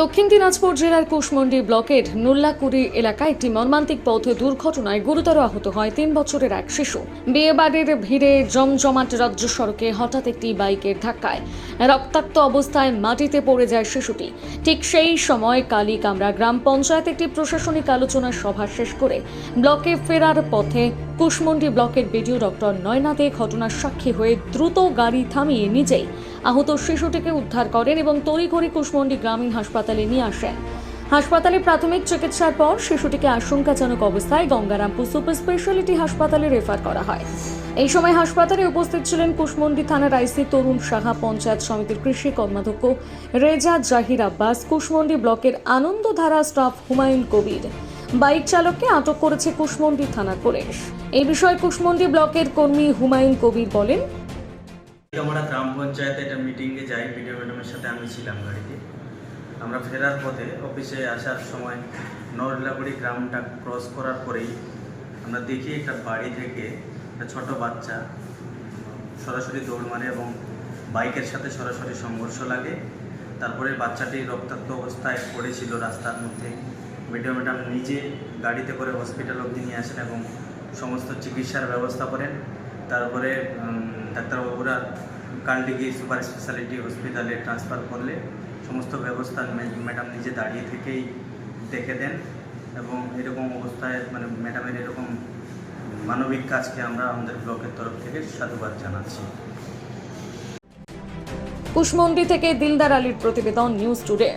দক্ষিণ দিনাজপুর জেলার কুশমন্ডি ব্লকের নুল্লাকুড়ি এলাকায় একটি মর্মান্তিক পথ দুর্ঘটনায় গুরুতর আহত হয় তিন বছরের এক শিশু। বিয়েবাড়ির ভিড়ে জমজমাট রাজ্য সড়কে হঠাৎ একটি বাইকের ধাক্কায় রক্তাক্ত অবস্থায় মাটিতে পড়ে যায় শিশুটি। ঠিক সেই সময় কালীকামরা গ্রাম পঞ্চায়েত একটি প্রশাসনিক আলোচনা সভা শেষ করে ব্লকে ফেরার পথে কুশমন্ডি ব্লকের বিডিও ডক্টর নয়নাথে ঘটনার সাক্ষী হয়ে দ্রুত গাড়ি থামিয়ে নিজেই আহত শিশুটিকে উদ্ধার করেন এবং তড়িঘড়ি কুশমন্ডি গ্রামীণ হাসপাতালে নিয়ে আসেন। হাসপাতালে প্রাথমিক চিকিৎসার পর শিশুটিকে আশঙ্কাজনক অবস্থায় গঙ্গারামপুর সুপার স্পেশালিটি হাসপাতালে রেফার করা হয়। এই সময় হাসপাতালে উপস্থিত ছিলেন কুশমন্ডি থানার আইসি তরুণ সাহা, পঞ্চায়েত সমিতির কৃষি কর্মাধ্যক্ষ রেজা জাহির আব্বাস, কুশমন্ডি ব্লকের আনন্দধারা স্টাফ হুমায়ুন কবির। বাইক চালককে আটক করেছে কুশমন্ডি থানার পুলিশ। এই বিষয়ে কুশমন্ডি ব্লকের কর্মী হুমায়ুন কবির বলেন আমরা গ্রাম পঞ্চায়েতে একটা মিটিংয়ে যাই ভিডিও ম্যাডামের সাথে আমি ছিলাম গাড়িতে আমরা ফেরার পথে অফিসে আসার সময় নরলাগুড়ি গ্রামটা ক্রস করার পরেই আমরা দেখি একটা বাড়ি থেকে একটা ছোট বাচ্চা সরাসরি দৌড় মারে এবং বাইকের সাথে সরাসরি সংঘর্ষ লাগে। তারপরে বাচ্চাটি রক্তাক্ত অবস্থায় পড়েছিল রাস্তার মধ্যে। ভিডিও ম্যাডাম নিজে গাড়িতে করে হসপিটাল অবধি নিয়ে আসেন এবং সমস্ত চিকিৎসার ব্যবস্থা করেন। তারপরে ডাক্তারবাবুরা কালডিগি সুপার স্পেশালিটি হসপিটালে ট্রান্সফার করলে সমস্ত ব্যবস্থা ম্যাডাম নিজে দাঁড়িয়ে থেকেই দেখে দেন এবং এরকম অবস্থায় মানে ম্যাডামের এরকম মানবিক কাজকে আমরা আমাদের ব্লকের তরফ থেকে সাধুবাদ জানাচ্ছি। কুশমন্ডি থেকে দিলদার আলীর প্রতিবেদন, নিউজ টুডে।